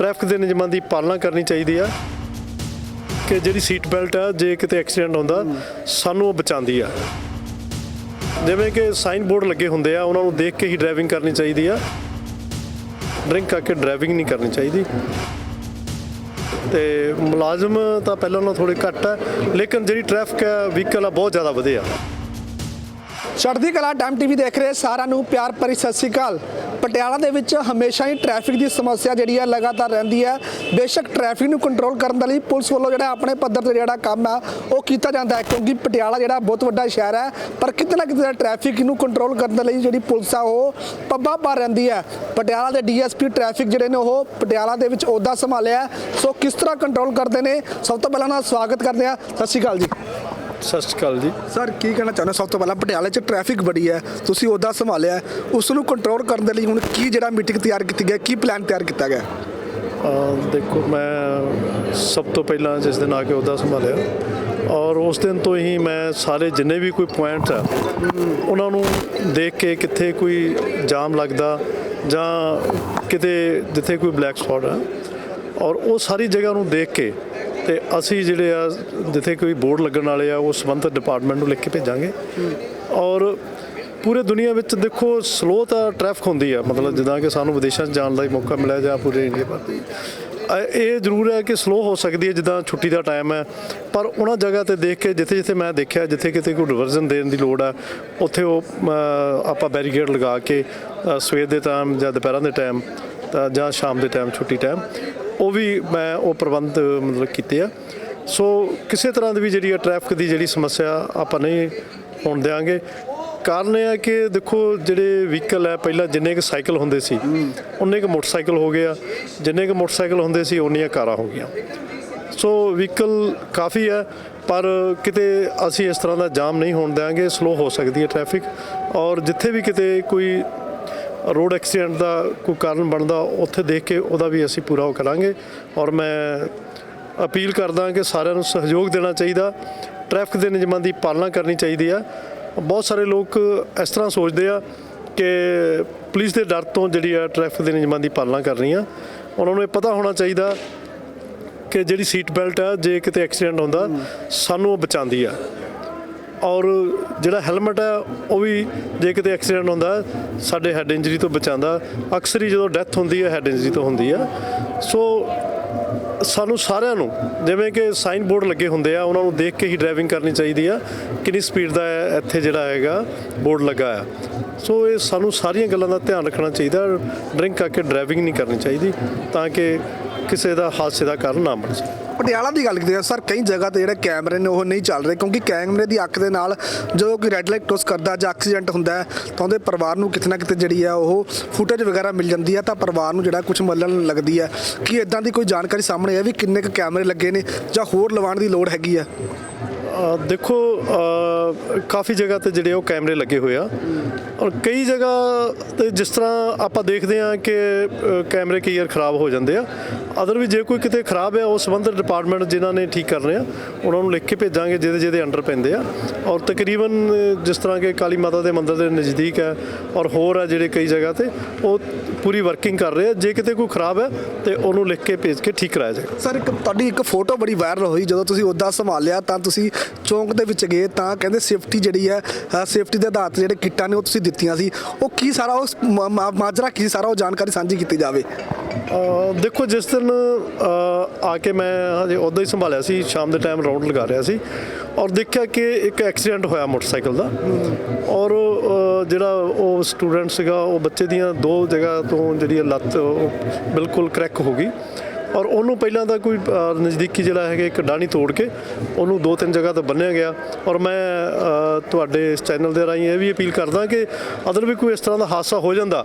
Traffic ਦੇ ਨਿਯਮਾਂ ਦੀ ਪਾਲਣਾ ਕਰਨੀ ਚਾਹੀਦੀ ਆ ਕਿ ਜਿਹੜੀ ਸੀਟ ਬੈਲਟ ਆ, ਜੇ ਕਿਤੇ ਐਕਸੀਡੈਂਟ ਹੁੰਦਾ, ਸਾਨੂੰ ਉਹ ਬਚਾਉਂਦੀ ਆ। ਜਿਵੇਂ ਕਿ ਸਾਈਨ ਬੋਰਡ ਲੱਗੇ ਹੁੰਦੇ ਆ, ਉਹਨਾਂ ਨੂੰ ਦੇਖ ਕੇ ਹੀ ਡਰਾਈਵਿੰਗ ਕਰਨੀ ਚਾਹੀਦੀ ਆ। ਡਰਿੰਕ ਕਰਕੇ ਡਰਾਈਵਿੰਗ ਨਹੀਂ ਕਰਨੀ ਚਾਹੀਦੀ। ਤੇ ਮੁਲਾਜ਼ਮ ਤਾਂ ਪਹਿਲਾਂ ਨਾਲੋਂ ਥੋੜੇ ਘੱਟ ਆ, ਲੇਕਿਨ ਜਿਹੜੀ ਟ੍ਰੈਫਿਕ ਹੈ ਵਹੀਕਲ ਆ, ਬਹੁਤ ਜ਼ਿਆਦਾ ਵਧੇ ਆ। ਚੜ੍ਹਦੀ ਕਲਾ ਟਾਈਮ ਟੀਵੀ ਦੇਖ ਰਹੇ ਸਾਰਿਆਂ ਨੂੰ ਪਿਆਰ ਭਰੀ ਸਤਿ ਸ੍ਰੀ ਅਕਾਲ। ਪਟਿਆਲਾ ਦੇ ਵਿੱਚ ਹਮੇਸ਼ਾ ਹੀ ਟ੍ਰੈਫਿਕ ਦੀ ਸਮੱਸਿਆ ਜਿਹੜੀ ਹੈ ਲਗਾਤਾਰ ਰਹਿੰਦੀ ਹੈ। ਬੇਸ਼ੱਕ ਟ੍ਰੈਫਿਕ ਨੂੰ ਕੰਟਰੋਲ ਕਰਨ ਦੇ ਲਈ ਪੁਲਿਸ ਵੱਲੋਂ ਜਿਹੜਾ ਆਪਣੇ ਪੱਧਰ ਤੇ ਜਿਹੜਾ ਕੰਮ ਆ, ਉਹ ਕੀਤਾ ਜਾਂਦਾ ਹੈ ਕਿਉਂਕਿ ਪਟਿਆਲਾ ਜਿਹੜਾ ਬਹੁਤ ਵੱਡਾ ਸ਼ਹਿਰ ਹੈ, ਪਰ ਕਿਤੇ ਨਾ ਕਿਤੇ ਟ੍ਰੈਫਿਕ ਨੂੰ ਕੰਟਰੋਲ ਕਰਨ ਦੇ ਲਈ ਜਿਹੜੀ ਪੁਲਿਸ ਆ, ਉਹ ਪੱਬਾਂ ਪਾ ਰਹਿੰਦੀ ਹੈ। ਪਟਿਆਲਾ ਦੇ ਡੀਐਸਪੀ ਟ੍ਰੈਫਿਕ ਜਿਹੜੇ ਨੇ, ਉਹ ਪਟਿਆਲਾ ਦੇ ਵਿੱਚ ਅਹੁਦਾ ਸੰਭਾਲਿਆ ਸੋ ਕਿਸ ਤਰ੍ਹਾਂ ਕੰਟਰੋਲ ਕਰਦੇ ਨੇ? ਸਭ ਤੋਂ ਪਹਿਲਾਂ ਨਾਲ ਸਵਾਗਤ ਕਰਦੇ ਆ ਸਤਿ ਸ੍ਰੀ ਅਕਾਲ ਜੀ। ਸਤਿ ਸ਼੍ਰੀ ਅਕਾਲ ਜੀ ਸਰ ਕੀ ਕਹਿਣਾ ਚਾਹੁੰਦੇ ਹੋ? ਸਭ ਤੋਂ ਪਹਿਲਾਂ ਪਟਿਆਲੇ 'ਚ ਟ੍ਰੈਫਿਕ ਬੜੀ ਹੈ ਤੁਸੀਂ ਉਹਦਾ ਸੰਭਾਲਿਆ ਹੈ। ਉਸ ਨੂੰ ਕੰਟਰੋਲ ਕਰਨ ਦੇ ਲਈ ਹੁਣ ਕੀ ਜਿਹੜਾ ਮੀਟਿੰਗ ਤਿਆਰ ਕੀਤੀ ਗਈ ਹੈ? ਕੀ ਪਲਾਨ ਤਿਆਰ ਕੀਤਾ ਗਿਆ ਅਹ ਦੇਖੋ ਮੈਂ ਸਭ ਤੋਂ ਪਹਿਲਾਂ ਜਿਸ ਦਿਨ ਆ ਕੇ ਉਹਦਾ ਸੰਭਾਲਿਆ ਔਰ ਉਸ ਦਿਨ ਤੋਂ ਹੀ ਮੈਂ ਸਾਰੇ ਜਿੰਨੇ ਵੀ ਕੋਈ ਪੁਆਇੰਟ ਆ ਉਹਨਾਂ ਨੂੰ ਦੇਖ ਕੇ ਕਿੱਥੇ ਕੋਈ ਜਾਮ ਲੱਗਦਾ ਜਾਂ ਕਿਤੇ ਜਿੱਥੇ ਕੋਈ ਬਲੈਕ ਸਪੌਟ ਆ ਔਰ ਉਹ ਸਾਰੀ ਜਗ੍ਹਾ ਨੂੰ ਦੇਖ ਕੇ ਤੇ ਅਸੀਂ ਜਿਹੜੇ ਆ, ਜਿੱਥੇ ਕੋਈ ਬੋਰਡ ਲੱਗਣ ਵਾਲੇ ਆ, ਉਹ ਸੰਬੰਧਿਤ ਡਿਪਾਰਟਮੈਂਟ ਨੂੰ ਲਿਖ ਕੇ ਭੇਜਾਂਗੇ। ਔਰ ਪੂਰੇ ਦੁਨੀਆ ਵਿੱਚ ਦੇਖੋ ਸਲੋ ਤਾਂ ਟ੍ਰੈਫਿਕ ਹੁੰਦੀ ਆ। ਮਤਲਬ ਜਿੱਦਾਂ ਕਿ ਸਾਨੂੰ ਵਿਦੇਸ਼ਾਂ 'ਚ ਜਾਣ ਦਾ ਮੌਕਾ ਮਿਲਿਆ ਜਾਂ ਪੂਰੇ ਇੰਡੀਆ ਭਰ ਦੀ ਇਹ ਜ਼ਰੂਰ ਹੈ ਕਿ ਸਲੋ ਹੋ ਸਕਦੀ ਹੈ, ਜਿੱਦਾਂ ਛੁੱਟੀ ਦਾ ਟਾਈਮ ਹੈ। ਪਰ ਉਹਨਾਂ ਜਗ੍ਹਾ ਤੇ ਦੇਖ ਕੇ, ਜਿੱਥੇ ਜਿੱਥੇ ਮੈਂ ਦੇਖਿਆ, ਜਿੱਥੇ ਕਿਤੇ ਕੋਈ ਰਿਵਰਜ਼ਨ ਦੇਣ ਦੀ ਲੋੜ ਆ, ਉੱਥੇ ਉਹ ਆਪਾਂ ਬੈਰੀਕੇਡ ਲਗਾ ਕੇ ਸਵੇਰ ਦੇ ਟਾਈਮ ਜਾਂ ਦੁਪਹਿਰਾਂ ਦੇ ਟਾਈਮ ਤਾਂ ਜਾਂ ਸ਼ਾਮ ਦੇ ਟਾਈਮ ਛੁੱਟੀ ਟਾਈਮ ਉਹ ਵੀ ਮੈਂ ਉਹ ਪ੍ਰਬੰਧ ਮਤਲਬ ਕੀਤੇ ਆ। ਸੋ ਕਿਸੇ ਤਰ੍ਹਾਂ ਦੀ ਵੀ ਜਿਹੜੀ ਆ ਟ੍ਰੈਫਿਕ ਦੀ ਜਿਹੜੀ ਸਮੱਸਿਆ ਆਪਾਂ ਨਹੀਂ ਹੋਣ ਦਿਆਂਗੇ। ਕਾਰਨ ਇਹ ਹੈ ਕਿ ਦੇਖੋ, ਜਿਹੜੇ ਵਹੀਕਲ ਹੈ ਪਹਿਲਾਂ ਜਿੰਨੇ ਕੁ ਸਾਈਕਲ ਹੁੰਦੇ ਸੀ, ਉਨੇ ਕੁ ਮੋਟਰਸਾਈਕਲ ਹੋ ਗਏ ਆ। ਜਿੰਨੇ ਕੁ ਮੋਟਰਸਾਈਕਲ ਹੁੰਦੇ ਸੀ, ਉਨੀਆਂ ਕਾਰਾਂ ਹੋ ਗਈਆਂ। ਸੋ ਵਹੀਕਲ ਕਾਫੀ ਹੈ ਪਰ ਕਿਤੇ ਅਸੀਂ ਇਸ ਤਰ੍ਹਾਂ ਦਾ ਜਾਮ ਨਹੀਂ ਹੋਣ ਦਿਆਂਗੇ ਸਲੋ ਹੋ ਸਕਦੀ ਹੈ ਟ੍ਰੈਫਿਕ ਔਰ ਜਿੱਥੇ ਵੀ ਕਿਤੇ ਕੋਈ ਰੋਡ ਐਕਸੀਡੈਂਟ ਦਾ ਕੋਈ ਕਾਰਨ ਬਣਦਾ, ਉੱਥੇ ਦੇਖ ਕੇ ਉਹਦਾ ਵੀ ਅਸੀਂ ਪੂਰਾ ਉਹ ਕਰਾਂਗੇ ਔਰ ਮੈਂ ਅਪੀਲ ਕਰਦਾ ਕਿ ਸਾਰਿਆਂ ਨੂੰ ਸਹਿਯੋਗ ਦੇਣਾ ਚਾਹੀਦਾ। ਟ੍ਰੈਫਿਕ ਦੇ ਨਿਯਮਾਂ ਦੀ ਪਾਲਣਾ ਕਰਨੀ ਚਾਹੀਦੀ ਆ। ਬਹੁਤ ਸਾਰੇ ਲੋਕ ਇਸ ਤਰ੍ਹਾਂ ਸੋਚਦੇ ਆ ਕਿ ਪੁਲਿਸ ਦੇ ਡਰ ਤੋਂ ਜਿਹੜੀ ਆ ਟ੍ਰੈਫਿਕ ਦੇ ਨਿਯਮਾਂ ਦੀ ਪਾਲਣਾ ਕਰਨੀ ਆ ਉਹਨਾਂ ਨੂੰ ਇਹ ਪਤਾ ਹੋਣਾ ਚਾਹੀਦਾ ਕਿ ਜਿਹੜੀ ਸੀਟ ਬੈਲਟ ਆ, ਜੇ ਕਿਤੇ ਐਕਸੀਡੈਂਟ ਹੁੰਦਾ, ਸਾਨੂੰ ਉਹ ਬਚਾਉਂਦੀ ਆ। ਔਰ ਜਿਹੜਾ ਹੈਲਮਟ ਹੈ, ਉਹ ਵੀ ਜੇ ਕਿਤੇ ਐਕਸੀਡੈਂਟ ਹੁੰਦਾ, ਸਾਡੇ ਹੈਡ ਇੰਜਰੀ ਤੋਂ ਬਚਾਉਂਦਾ। ਅਕਸਰ ਹੀ ਜਦੋਂ ਡੈਥ ਹੁੰਦੀ ਹੈ, ਹੈਡ ਇੰਜਰੀ ਤੋਂ ਹੁੰਦੀ ਆ। ਸੋ ਸਾਨੂੰ ਸਾਰਿਆਂ ਨੂੰ, ਜਿਵੇਂ ਕਿ ਸਾਈਨ ਬੋਰਡ ਲੱਗੇ ਹੁੰਦੇ ਆ, ਉਹਨਾਂ ਨੂੰ ਦੇਖ ਕੇ ਹੀ ਡਰਾਈਵਿੰਗ ਕਰਨੀ ਚਾਹੀਦੀ ਆ। ਕਿੰਨੀ ਸਪੀਡ ਦਾ ਇੱਥੇ ਜਿਹੜਾ ਹੈਗਾ, ਬੋਰਡ ਲੱਗਾ ਆ। ਸੋ ਇਹ ਸਾਨੂੰ ਸਾਰੀਆਂ ਗੱਲਾਂ ਦਾ ਧਿਆਨ ਰੱਖਣਾ ਚਾਹੀਦਾ। ਡਰਿੰਕ ਕਰਕੇ ਡਰਾਈਵਿੰਗ ਨਹੀਂ ਕਰਨੀ ਚਾਹੀਦੀ, ਤਾਂ ਕਿ ਕਿਸੇ ਦਾ ਹਾਦਸੇ ਦਾ ਕਾਰਨ ਨਾ ਬਣ ਸਕੇ। ਪਟਿਆਲਾ ਦੀ ਗੱਲ ਕਰਦੇ ਹਾਂ ਸਰ ਕਈ ਜਗ੍ਹਾ ਤੇ ਜਿਹੜੇ ਕੈਮਰੇ ਨੇ ਉਹ ਨਹੀਂ ਚੱਲ ਰਹੇ ਕਿਉਂਕਿ ਕੈਮਰੇ ਦੀ ਅੱਖ ਦੇ ਨਾਲ ਜਦੋਂ ਕੋਈ ਰੈੱਡ ਲਾਈਟ ਕ੍ਰੋਸ ਕਰਦਾ ਜਾਂ ਐਕਸੀਡੈਂਟ ਹੁੰਦਾ ਹੈ ਤਾਂ ਉਹਦੇ ਪਰਿਵਾਰ ਨੂੰ ਕਿਤੇ ਨਾ ਕਿਤੇ ਜਿਹੜੀ ਆ ਉਹ ਫੁਟੇਜ ਵਗੈਰਾ ਮਿਲ ਜਾਂਦੀ ਹੈ ਤਾਂ ਪਰਿਵਾਰ ਨੂੰ ਜਿਹੜਾ ਕੁਝ ਮੱਲਣ ਲੱਗਦੀ ਹੈ। ਕਿ ਇਦਾਂ ਦੀ ਕੋਈ ਜਾਣਕਾਰੀ ਸਾਹਮਣੇ ਹੈ ਵੀ ਕਿੰਨੇ ਕੁ ਕੈਮਰੇ ਲੱਗੇ ਨੇ ਜਾਂ ਹੋਰ ਲਵਾਉਣ ਦੀ ਲੋੜ ਹੈਗੀ ਆ ਦੇਖੋ ਕਾਫੀ ਜਗ੍ਹਾ ਤੇ ਜਿਹੜੇ ਉਹ ਕੈਮਰੇ ਲੱਗੇ ਹੋਏ ਆ। ਔਰ ਕਈ ਜਗ੍ਹਾ ਤੇ ਜਿਸ ਤਰ੍ਹਾਂ ਆਪਾਂ ਦੇਖਦੇ ਆ ਕਿ ਕੈਮਰੇ ਕਈ ਵਾਰ ਖਰਾਬ ਹੋ ਜਾਂਦੇ ਆ। ਅਦਰ ਵੀ ਜੇ ਕੋਈ ਕਿਤੇ ਖਰਾਬ ਹੈ ਉਹ ਸੰਬੰਧਿਤ ਡਿਪਾਰਟਮੈਂਟ ਜਿਨ੍ਹਾਂ ਨੇ ਠੀਕ ਕਰ ਰਹੇ ਆ, ਉਹਨਾਂ ਨੂੰ ਲਿਖ ਕੇ ਭੇਜਾਂਗੇ ਜਿਹਦੇ ਜਿਹਦੇ ਅੰਡਰ ਪੈਂਦੇ ਆ। ਔਰ ਤਕਰੀਬਨ ਜਿਸ ਤਰ੍ਹਾਂ ਕਿ ਕਾਲੀ ਮਾਤਾ ਦੇ ਮੰਦਿਰ ਦੇ ਨਜ਼ਦੀਕ ਹੈ, ਔਰ ਹੋਰ ਆ ਜਿਹੜੇ ਕਈ ਜਗ੍ਹਾ ਤੇ, ਉਹ ਪੂਰੀ ਵਰਕਿੰਗ ਕਰ ਰਹੇ ਆ। ਜੇ ਕਿਤੇ ਕੋਈ ਖਰਾਬ ਹੈ, ਤੇ ਉਹਨੂੰ ਲਿਖ ਕੇ ਭੇਜ ਕੇ ਠੀਕ ਕਰਾਇਆ ਜਾਏਗਾ। ਸਰ ਇੱਕ ਤੁਹਾਡੀ ਇੱਕ ਫੋਟੋ ਬੜੀ ਵਾਇਰਲ ਹੋਈ, ਜਦੋਂ ਤੁਸੀਂ ਉਹਦਾ ਸੰਭਾਲਿਆ, ਤਾਂ ਤੁਸੀਂ ਚੌਂਕ ਦੇ ਵਿੱਚ ਗਏ, ਤਾਂ ਕਹਿੰਦੇ ਸੇਫਟੀ ਜਿਹੜੀ ਹੈ ਸੇਫਟੀ ਦੇ ਆਧਾਰ ਤੇ ਜਿਹੜੇ ਕਿੱਟਾਂ ਨੇ ਉਹ ਤੁਸੀਂ ਦਿੱਤੀਆਂ ਸੀ। ਉਹ ਕੀ ਸਾਰਾ ਉਸ ਮਾ- ਮਾਜਰਾ ਕੀ ਸਾਰਾ ਉਹ ਜਾਣਕਾਰੀ ਸਾਂਝੀ ਕੀਤੀ ਜਾਵੇ? ਦੇਖੋ, ਜਿਸ ਦਿਨ ਆ ਕੇ ਮੈਂ ਹਜੇ ਉਦੋਂ ਹੀ ਸੰਭਾਲਿਆ ਸੀ, ਸ਼ਾਮ ਦੇ ਟਾਈਮ ਰਾਉਂਡ ਲਗਾ ਰਿਹਾ ਸੀ ਔਰ ਦੇਖਿਆ ਕਿ ਇੱਕ ਐਕਸੀਡੈਂਟ ਹੋਇਆ ਮੋਟਰਸਾਈਕਲ ਦਾ ਔਰ ਜਿਹੜਾ ਉਹ ਸਟੂਡੈਂਟ ਸੀਗਾ, ਉਹ ਬੱਚੇ ਦੀਆਂ ਦੋ ਜਗ੍ਹਾ ਤੋਂ ਜਿਹੜੀ ਇਹ ਲੱਤ ਉਹ ਬਿਲਕੁਲ ਕਰੈਕ ਹੋ ਗਈ। ਔਰ ਉਹਨੂੰ ਪਹਿਲਾਂ ਤਾਂ ਕੋਈ ਨਜ਼ਦੀਕੀ ਜਿਹੜਾ ਹੈਗਾ ਇੱਕ ਡਾਣੀ ਤੋੜ ਕੇ ਉਹਨੂੰ ਦੋ ਤਿੰਨ ਜਗ੍ਹਾ ਤੇ ਬੰਨਿਆ ਗਿਆ। ਔਰ ਮੈਂ ਤੁਹਾਡੇ ਇਸ ਚੈਨਲ ਦੇ ਰਾਹੀਂ ਇਹ ਵੀ ਅਪੀਲ ਕਰਦਾ ਕਿ ਅਦਰ ਵੀ ਕੋਈ ਇਸ ਤਰ੍ਹਾਂ ਦਾ ਹਾਦਸਾ ਹੋ ਜਾਂਦਾ,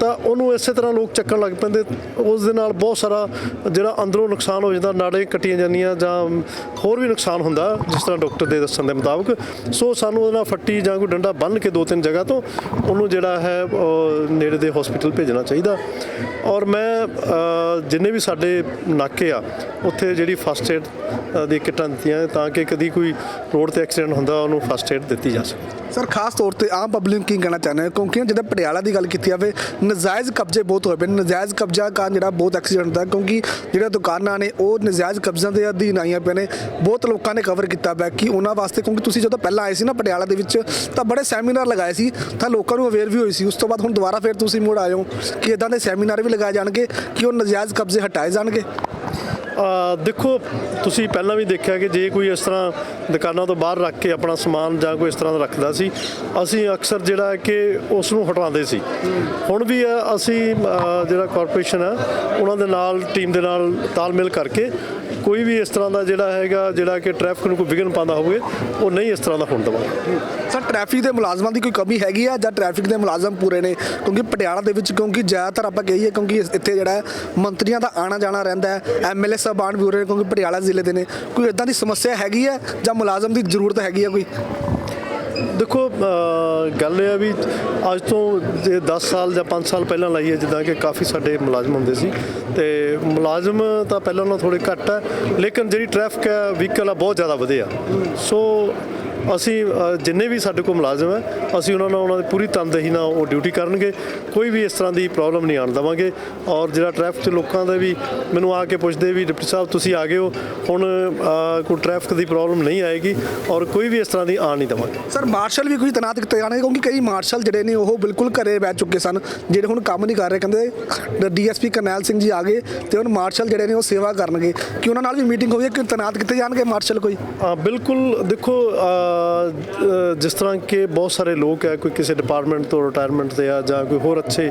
ਤਾਂ ਉਹਨੂੰ ਇਸੇ ਤਰ੍ਹਾਂ ਲੋਕ ਚੱਕਣ ਲੱਗ ਪੈਂਦੇ। ਉਸ ਦੇ ਨਾਲ ਬਹੁਤ ਸਾਰਾ ਜਿਹੜਾ ਅੰਦਰੋਂ ਨੁਕਸਾਨ ਹੋ ਜਾਂਦਾ, ਨਾੜੇ ਕੱਟੀਆਂ ਜਾਂਦੀਆਂ ਜਾਂ ਹੋਰ ਵੀ ਨੁਕਸਾਨ ਹੁੰਦਾ, ਜਿਸ ਤਰ੍ਹਾਂ ਡਾਕਟਰ ਦੇ ਦੱਸਣ ਦੇ ਮੁਤਾਬਕ। ਸੋ ਸਾਨੂੰ ਉਹਦੇ ਨਾਲ ਫੱਟੀ ਜਾਂ ਕੋਈ ਡੰਡਾ ਬੰਨ੍ਹ ਕੇ ਦੋ ਤਿੰਨ ਜਗ੍ਹਾ ਤੋਂ ਉਹਨੂੰ ਜਿਹੜਾ ਹੈ ਨੇੜੇ ਦੇ ਹਸਪੀਟਲ ਭੇਜਣਾ ਚਾਹੀਦਾ। ਔਰ ਮੈਂ ਜਿੰਨੇ ਵੀ ਸਾਡੇ ਜਿਹੜੇ ਨਾਕੇ ਆ, ਉੱਥੇ ਜਿਹੜੀ ਫਸਟ ਏਡ ਦੀ ਕਿੱਟਾਂ ਦਿੱਤੀਆਂ ਤਾਂ ਕਿ ਕਦੀ ਕੋਈ ਰੋਡ ਤੇ ਐਕਸੀਡੈਂਟ ਹੁੰਦਾ, ਉਹਨੂੰ ਫਸਟ ਏਡ ਦਿੱਤੀ ਜਾ ਸਕੇ। ਸਰ, ਖਾਸ ਤੌਰ ਤੇ ਆਮ ਪਬਲਿਕ ਨੂੰ ਕੀ ਕਹਿਣਾ ਚਾਹੁੰਦੇ ਹੋ ਕਿਉਂਕਿ ਜਦੋਂ ਪਟਿਆਲਾ ਦੀ ਗੱਲ ਕੀਤੀ ਜਾਵੇ, ਨਜਾਇਜ਼ ਕਬਜ਼ੇ ਬਹੁਤ ਹੋਏ ਪਏ ਨਜਾਇਜ਼ ਕਬਜ਼ਾ ਕਾਰਨ ਜਿਹੜਾ ਬਹੁਤ ਐਕਸੀਡੈਂਟ ਹੁੰਦਾ, ਕਿਉਂਕਿ ਜਿਹੜਾ ਦੁਕਾਨਾਂ ਨੇ, ਉਹ ਨਜਾਇਜ਼ ਕਬਜ਼ਿਆਂ ਦੇ ਅਧੀਨ ਆਈਆਂ ਪਈਆਂ ਨੇ। ਬਹੁਤ ਲੋਕਾਂ ਨੇ ਕਵਰ ਕੀਤਾ ਪਿਆ ਕਿ ਉਹਨਾਂ ਵਾਸਤੇ, ਕਿਉਂਕਿ ਤੁਸੀਂ ਜਦੋਂ ਪਹਿਲਾਂ ਆਏ ਸੀ ਨਾ ਪਟਿਆਲਾ ਦੇ ਵਿੱਚ, ਤਾਂ ਬੜੇ ਸੈਮੀਨਾਰ ਲਗਾਏ ਸੀ, ਤਾਂ ਲੋਕਾਂ ਨੂੰ ਅਵੇਅਰ ਵੀ ਹੋਈ ਸੀ। ਉਸ ਤੋਂ ਬਾਅਦ ਹੁਣ ਦੁਬਾਰਾ ਫਿਰ ਤੁਸੀਂ ਮੁੜ ਆਏ ਹੋ ਕਿ ਇਦਾਂ ਦੇ ਸੈਮੀਨਾਰ ਵੀ ਲਗਾਏ ਜਾਣਗੇ ਕਿ ਉਹ ਨਜਾਇਜ਼ ਕਬਜ਼ੇ ਹਟਾਏ ਜਾਣ ਜਾਣਗੇ। ਦੇਖੋ ਤੁਸੀਂ ਪਹਿਲਾਂ ਵੀ ਦੇਖਿਆ ਕਿ ਜੇ ਕੋਈ ਇਸ ਤਰ੍ਹਾਂ ਦੁਕਾਨਾਂ ਤੋਂ ਬਾਹਰ ਰੱਖ ਕੇ ਆਪਣਾ ਸਮਾਨ ਜਾਂ ਕੋਈ ਇਸ ਤਰ੍ਹਾਂ ਦਾ ਰੱਖਦਾ ਸੀ ਅਸੀਂ ਅਕਸਰ ਜਿਹੜਾ ਹੈ ਕਿ ਉਸ ਨੂੰ ਹਟਾਉਂਦੇ ਸੀ। ਹੁਣ ਵੀ ਆ, ਅਸੀਂ ਜਿਹੜਾ ਕਾਰਪੋਰੇਸ਼ਨ ਆ ਉਹਨਾਂ ਦੇ ਨਾਲ ਟੀਮ ਦੇ ਨਾਲ ਤਾਲਮੇਲ ਕਰਕੇ ਕੋਈ ਵੀ ਇਸ ਤਰ੍ਹਾਂ ਦਾ ਜਿਹੜਾ ਹੈਗਾ, ਜਿਹੜਾ ਕਿ ਟ੍ਰੈਫਿਕ ਨੂੰ ਕੋਈ ਵਿਘਨ ਪਾਉਂਦਾ ਹੋਵੇ, ਉਹ ਨਹੀਂ ਇਸ ਤਰ੍ਹਾਂ ਦਾ ਹੋਣ ਦੇਵਾਂਗੇ ਸਰ ਟ੍ਰੈਫਿਕ ਦੇ ਮੁਲਾਜ਼ਮਾਂ ਦੀ ਕੋਈ ਕਮੀ ਹੈਗੀ ਆ ਜਾਂ ਟ੍ਰੈਫਿਕ ਦੇ ਮੁਲਾਜ਼ਮ ਪੂਰੇ ਨੇ? ਕਿਉਂਕਿ ਪਟਿਆਲਾ ਦੇ ਵਿੱਚ, ਕਿਉਂਕਿ ਜ਼ਿਆਦਾਤਰ ਆਪਾਂ ਕਹੀਏ, ਕਿਉਂਕਿ ਇੱਥੇ ਜਿਹੜਾ ਮੰਤਰੀਆਂ ਦਾ ਆਣਾ ਜਾਣਾ ਰਹਿੰਦਾ ਹੈ ਐਮਐਲਏ ਸਾਹਿਬਾਨ ਵੀ ਉਰੇ ਨੇ, ਕਿਉਂਕਿ ਪਟਿਆਲਾ ਜ਼ਿਲ੍ਹੇ ਦੇ ਨੇ। ਕੋਈ ਇਦਾਂ ਦੀ ਸਮੱਸਿਆ ਹੈਗੀ ਹੈ ਜਾਂ ਮੁਲਾਜ਼ਮ ਦੀ ਜ਼ਰੂਰਤ ਹੈਗੀ ਆ ਕੋਈ? ਦੇਖੋ ਗੱਲ ਇਹ ਆ ਵੀ ਅੱਜ ਤੋਂ ਜੇ 10 ਸਾਲ ਜਾਂ 5 ਸਾਲ ਪਹਿਲਾਂ ਲਾਈਏ ਜਿੱਦਾਂ ਕਿ ਕਾਫੀ ਸਾਡੇ ਮੁਲਾਜ਼ਮ ਹੁੰਦੇ ਸੀ। ਤੇ ਮੁਲਾਜ਼ਮ ਤਾਂ ਪਹਿਲਾਂ ਨਾਲੋਂ ਥੋੜੇ ਘੱਟ ਹੈ ਲੇਕਿਨ ਜਿਹੜੀ ਟ੍ਰੈਫਿਕ ਹੈ ਵਹੀਕਲ ਆ, ਬਹੁਤ ਜ਼ਿਆਦਾ ਵਧੇ ਆ। ਸੋ ਅਸੀਂ ਜਿੰਨੇ ਵੀ ਸਾਡੇ ਕੋਲ ਮੁਲਾਜ਼ਮ ਹੈ ਅਸੀਂ ਉਹਨਾਂ ਨਾਲ ਉਹਨਾਂ ਦੀ ਪੂਰੀ ਤਨਦੇਹੀ ਨਾਲ ਉਹ ਡਿਊਟੀ ਕਰਨਗੇ। ਕੋਈ ਵੀ ਇਸ ਤਰ੍ਹਾਂ ਦੀ ਪ੍ਰੋਬਲਮ ਨਹੀਂ ਆਉਣ ਦੇਵਾਂਗੇ। ਔਰ ਜਿਹੜਾ ਟ੍ਰੈਫਿਕ 'ਚ ਲੋਕਾਂ ਦਾ ਵੀ ਮੈਨੂੰ ਆ ਕੇ ਪੁੱਛਦੇ ਵੀ ਡਿਪਟੀ ਸਾਹਿਬ ਤੁਸੀਂ ਆ ਗਏ ਹੋ। ਹੁਣ ਕੋਈ ਟ੍ਰੈਫਿਕ ਦੀ ਪ੍ਰੋਬਲਮ ਨਹੀਂ ਆਏਗੀ ਔਰ ਕੋਈ ਵੀ ਇਸ ਤਰ੍ਹਾਂ ਦੀ ਆਉਣ ਨਹੀਂ ਦੇਵਾਂਗੇ। ਸਰ ਮਾਰਸ਼ਲ ਵੀ ਕੋਈ ਤੈਨਾਤ ਕੀਤੇ ਜਾਣੇ ਕਿਉਂਕਿ ਕਈ ਮਾਰਸ਼ਲ ਜਿਹੜੇ ਨੇ ਉਹ ਬਿਲਕੁਲ ਘਰੇ ਬਹਿ ਚੁੱਕੇ ਸਨ। ਜਿਹੜੇ ਹੁਣ ਕੰਮ ਨਹੀਂ ਕਰ ਰਹੇ ਕਹਿੰਦੇ ਡੀਐਸਪੀ ਕਰਨੈਲ ਸਿੰਘ ਜੀ ਆ ਗਏ ਤੇ ਹੁਣ ਮਾਰਸ਼ਲ ਜਿਹੜੇ ਨੇ ਉਹ ਸੇਵਾ ਕਰਨਗੇ। ਕਿ ਉਹਨਾਂ ਨਾਲ ਵੀ ਮੀਟਿੰਗ ਹੋਈ ਹੈ? ਕਿ ਤੈਨਾਤ ਕੀਤੇ ਜਾਣਗੇ ਮਾਰਸ਼ਲ ਕੋਈ? ਬਿਲਕੁਲ ਦੇਖੋ ਜਿਸ ਤਰ੍ਹਾਂ ਕਿ ਬਹੁਤ ਸਾਰੇ ਲੋਕ ਹੈ, ਕੋਈ ਕਿਸੇ ਡਿਪਾਰਟਮੈਂਟ ਤੋਂ ਰਿਟਾਇਰਮੈਂਟ ਤੇ ਆ ਜਾਂ ਕੋਈ ਹੋਰ ਅੱਛੇ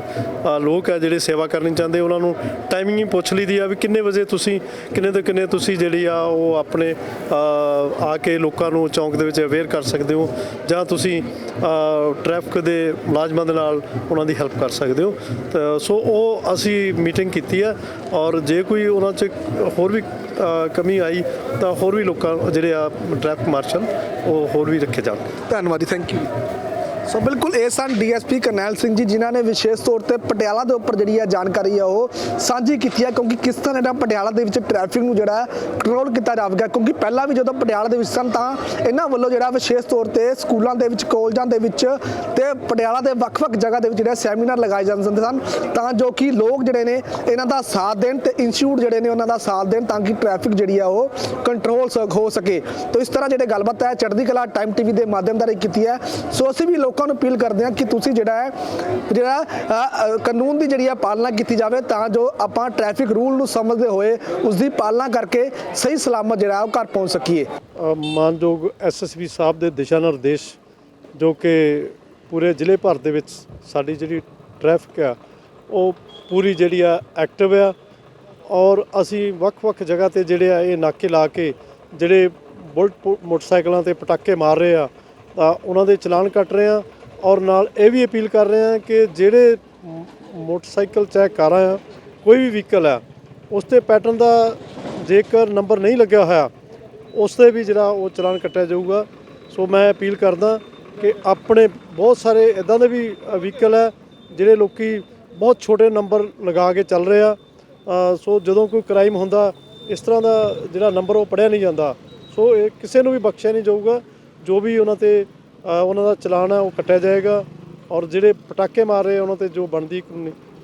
ਲੋਕ ਹੈ ਜਿਹੜੇ ਸੇਵਾ ਕਰਨੀ ਚਾਹੁੰਦੇ, ਉਹਨਾਂ ਨੂੰ ਟਾਈਮਿੰਗ ਹੀ ਪੁੱਛ ਲਈਦੀ ਆ ਵੀ ਕਿੰਨੇ ਵਜੇ ਤੁਸੀਂ, ਕਿੰਨੇ ਤੋਂ ਕਿੰਨੇ ਤੁਸੀਂ ਜਿਹੜੀ ਆ ਉਹ ਆਪਣੇ ਆ ਕੇ ਲੋਕਾਂ ਨੂੰ ਚੌਂਕ ਦੇ ਵਿੱਚ ਅਵੇਅਰ ਕਰ ਸਕਦੇ ਹੋ ਜਾਂ ਤੁਸੀਂ ਟ੍ਰੈਫਿਕ ਦੇ ਮੁਲਾਜ਼ਮਾਂ ਦੇ ਨਾਲ ਉਹਨਾਂ ਦੀ ਹੈਲਪ ਕਰ ਸਕਦੇ ਹੋ। ਸੋ ਉਹ ਅਸੀਂ ਮੀਟਿੰਗ ਕੀਤੀ ਹੈ ਔਰ ਜੇ ਕੋਈ ਉਹਨਾਂ 'ਚ ਹੋਰ ਵੀ ਕਮੀ ਆਈ ਤਾਂ ਹੋਰ ਵੀ ਲੋਕਾਂ ਜਿਹੜੇ ਆ ਟ੍ਰੈਫਿਕ ਮਾਰਸ਼ਲ ਉਹ ਹੋਰ ਵੀ ਰੱਖੇ ਜਾਣ। ਧੰਨਵਾਦ ਜੀ ਥੈਂਕ ਯੂ ਸੋ ਬਿਲਕੁਲ ਇਹ ਸਨ ਡੀਐਸਪੀ ਕਰਨੈਲ ਸਿੰਘ ਜੀ, ਜਿਨ੍ਹਾਂ ਨੇ ਵਿਸ਼ੇਸ਼ ਤੌਰ ਤੇ ਪਟਿਆਲਾ ਦੇ ਉੱਪਰ ਜਿਹੜੀ ਆ ਜਾਣਕਾਰੀ ਆ ਉਹ ਸਾਂਝੀ ਕੀਤੀ ਹੈ ਕਿਉਂਕਿ ਕਿਸ ਤਰ੍ਹਾਂ ਜਿਹੜਾ ਪਟਿਆਲਾ ਦੇ ਵਿੱਚ ਟ੍ਰੈਫਿਕ ਨੂੰ ਜਿਹੜਾ ਕੰਟਰੋਲ ਕੀਤਾ ਜਾਵੇਗਾ, ਕਿਉਂਕਿ ਪਹਿਲਾਂ ਵੀ ਜਦੋਂ ਪਟਿਆਲਾ ਦੇ ਵਿੱਚ ਸਨ ਤਾਂ ਇਹਨਾਂ ਵੱਲੋਂ ਜਿਹੜਾ ਵਿਸ਼ੇਸ਼ ਤੌਰ ਤੇ ਸਕੂਲਾਂ ਦੇ ਵਿੱਚ, ਕਾਲਜਾਂ ਦੇ ਵਿੱਚ ਤੇ ਪਟਿਆਲਾ ਦੇ ਵੱਖ-ਵੱਖ ਜਗ੍ਹਾ ਦੇ ਵਿੱਚ ਜਿਹੜਾ ਸੈਮੀਨਾਰ ਲਗਾਏ ਜਾਂਦੇ ਸਨ, ਤਾਂ ਜੋ ਕਿ ਲੋਕ ਜਿਹੜੇ ਨੇ ਇਹਨਾਂ ਦਾ ਸਾਥ ਦੇਣ ਤੇ ਇੰਸਟੀਚਿਊਟ ਜਿਹੜੇ ਨੇ ਉਹਨਾਂ ਦਾ ਸਾਥ ਦੇਣ ਤਾਂ ਕਿ ਟ੍ਰੈਫਿਕ ਜਿਹੜੀ ਆ ਉਹ ਕੰਟਰੋਲ ਹੋ ਸਕੇ। ਤਾਂ ਇਸ ਤਰ੍ਹਾਂ ਜਿਹੜੇ ਗੱਲਬਾਤ ਹੈ, ਚੜ੍ਹਦੀ ਕਲਾ ਟਾਈਮ ਟੀਵੀ ਦੇ ਮਾਧਿਅਮ ਰਾਹੀਂ ਕੀਤੀ ਹੈ। ਸੋ ਅਸੀਂ ਵੀ ਲੋਕਾਂ ਨੂੰ ਅਪੀਲ ਕਰਦੇ ਹਾਂ ਕਿ ਤੁਸੀਂ ਜਿਹੜਾ ਹੈ ਜਿਹੜਾ ਕਾਨੂੰਨ ਦੀ ਜਿਹੜੀ ਹੈ ਪਾਲਣਾ ਕੀਤੀ ਜਾਵੇ ਤਾਂ ਜੋ ਆਪਾਂ ਟ੍ਰੈਫਿਕ ਰੂਲ ਨੂੰ ਸਮਝਦੇ ਹੋਏ ਉਸ ਦੀ ਪਾਲਣਾ ਕਰਕੇ ਸਹੀ ਸਲਾਮਤ ਜਿਹੜਾ ਉਹ ਘਰ ਪਹੁੰਚ ਸਕੀਏ। ਅ, ਮਾਨਯੋਗ ਐਸਐਸਪੀ ਸਾਹਿਬ ਦੇ ਦਿਸ਼ਾ ਨਿਰਦੇਸ਼ ਜੋ ਕਿ ਪੂਰੇ ਜ਼ਿਲ੍ਹੇ ਭਰ ਦੇ ਵਿੱਚ ਸਾਡੀ ਜਿਹੜੀ ਟ੍ਰੈਫਿਕ ਆ ਉਹ ਪੂਰੀ ਜਿਹੜੀ ਆ ਐਕਟਿਵ ਆ ਔਰ ਅਸੀਂ ਵੱਖ-ਵੱਖ ਜਗ੍ਹਾ ਤੇ ਜਿਹੜੇ ਆ ਇਹ ਨਾਕੇ ਲਾ ਕੇ ਜਿਹੜੇ ਬੁਲਟ ਪੁ- ਮੋਟਰਸਾਈਕਲਾਂ ਤੇ ਪਟਾਕੇ ਮਾਰ ਰਹੇ ਆ ਤਾਂ ਉਹਨਾਂ ਦੇ ਚਲਾਨ ਕੱਟ ਰਹੇ ਆ ਔਰ ਨਾਲ ਇਹ ਵੀ ਅਪੀਲ ਕਰ ਰਹੇ ਆ ਕਿ ਜਿਹੜੇ ਮੋਟਰਸਾਈਕਲ ਚਾਹੇ ਕਾਰਾਂ ਆ, ਕੋਈ ਵੀ ਵਹੀਕਲ ਆ, ਉਸ ਤੇ ਪੈਟਰਨ ਦਾ ਜੇਕਰ ਨੰਬਰ ਨਹੀਂ ਲੱਗਿਆ ਹੋਇਆ, ਉਸ ਤੇ ਵੀ ਜਿਹੜਾ ਉਹ ਚਲਾਨ ਕੱਟਿਆ ਜਾਊਗਾ। ਸੋ ਮੈਂ ਅਪੀਲ ਕਰਦਾ ਕਿ ਆਪਣੇ ਬਹੁਤ ਸਾਰੇ ਇਦਾਂ ਦੇ ਵੀ ਵਹੀਕਲ ਹੈ ਜਿਹੜੇ ਲੋਕੀ ਬਹੁਤ ਛੋਟੇ ਨੰਬਰ ਲਗਾ ਕੇ ਚੱਲ ਰਹੇ ਆ। ਸੋ ਜਦੋਂ ਕੋਈ ਕ੍ਰਾਈਮ ਹੁੰਦਾ, ਇਸ ਤਰ੍ਹਾਂ ਦਾ ਜਿਹੜਾ ਨੰਬਰ ਉਹ ਪੜਿਆ ਨਹੀਂ ਜਾਂਦਾ। ਸੋ ਇਹ ਕਿਸੇ ਨੂੰ ਵੀ ਬਖਸ਼ਿਆ ਨਹੀਂ ਜਾਊਗਾ। ਜੋ ਵੀ ਉਹਨਾਂ ਤੇ ਉਹਨਾਂ ਦਾ ਚਲਾਨ ਹੈ ਉਹ ਕੱਟਿਆ ਜਾਏਗਾ ਔਰ ਜਿਹੜੇ ਪਟਾਕੇ ਮਾਰ ਰਹੇ ਉਹਨਾਂ ਤੇ ਜੋ ਬਣਦੀ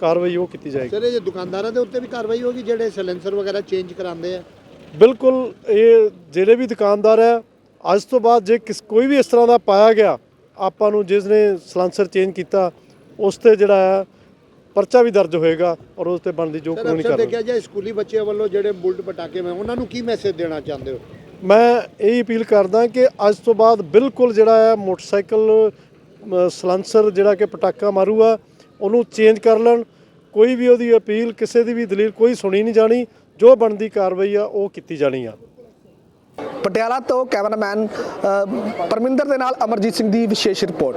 ਕਾਰਵਾਈ ਉਹ ਕੀਤੀ ਜਾਏਗੀ। ਸਰ ਇਹ ਦੁਕਾਨਦਾਰਾਂ ਦੇ ਉੱਤੇ ਵੀ ਕਾਰਵਾਈ ਹੋਗੀ ਜਿਹੜੇ ਸਿਲੈਂਸਰ ਵਗੈਰਾ ਚੇਂਜ ਕਰਾਉਂਦੇ ਆ? ਬਿਲਕੁਲ ਇਹ ਜਿਹੜੇ ਵੀ ਦੁਕਾਨਦਾਰ ਹੈ ਅੱਜ ਤੋਂ ਬਾਅਦ ਜੇ ਕਿਸ ਕੋਈ ਵੀ ਇਸ ਤਰ੍ਹਾਂ ਦਾ ਪਾਇਆ ਗਿਆ ਆਪਾਂ ਨੂੰ ਜਿਸ ਨੇ ਸਲਾਂਸਰ ਚੇਂਜ ਕੀਤਾ ਉਸ ਤੇ ਜਿਹੜਾ ਹੈ ਪਰਚਾ ਵੀ ਦਰਜ ਹੋਏਗਾ ਔਰ ਉਸ ਤੇ ਬਣਦੀ ਜੋ ਸਰ ਕਾਨੂੰਨੀ ਕਾਰਵਾਈ। ਦੇਖਿਆ ਜਾਏ ਸਕੂਲੀ ਬੱਚਿਆਂ ਵੱਲੋਂ ਜਿਹੜੇ ਬੁਲਟ ਪਟਾਕੇ ਮੈਂ ਉਹਨਾਂ ਨੂੰ ਕੀ ਮੈਸੇਜ ਦੇਣਾ ਚਾਹੁੰਦੇ ਹੋ? ਮੈਂ ਇਹ ਅਪੀਲ ਕਰਦਾ ਕਿ ਅੱਜ ਤੋਂ ਬਾਅਦ ਬਿਲਕੁਲ ਜਿਹੜਾ ਹੈ ਮੋਟਰਸਾਈਕਲ ਅ, ਜਿਹੜਾ ਕਿ ਪਟਾਕਾ ਮਾਰੂਗਾ ਉਹਨੂੰ ਚੇਂਜ ਕਰ ਲੈਣ। ਕੋਈ ਵੀ ਉਹਦੀ ਅਪੀਲ ਕਿਸੇ ਦੀ ਵੀ ਦਲੀਲ ਕੋਈ ਸੁਣੀ ਨਹੀਂ ਜਾਣੀ। ਜੋ ਬਣਦੀ ਕਾਰਵਾਈ ਆ ਉਹ ਕੀਤੀ ਜਾਣੀ ਆ। ਪਟਿਆਲਾ ਤੋਂ ਕੈਮਰਾਮੈਨ ਪਰਮਿੰਦਰ ਦੇ ਨਾਲ ਅਮਰਜੀਤ ਸਿੰਘ ਦੀ ਵਿਸ਼ੇਸ਼ ਰਿਪੋਰਟ।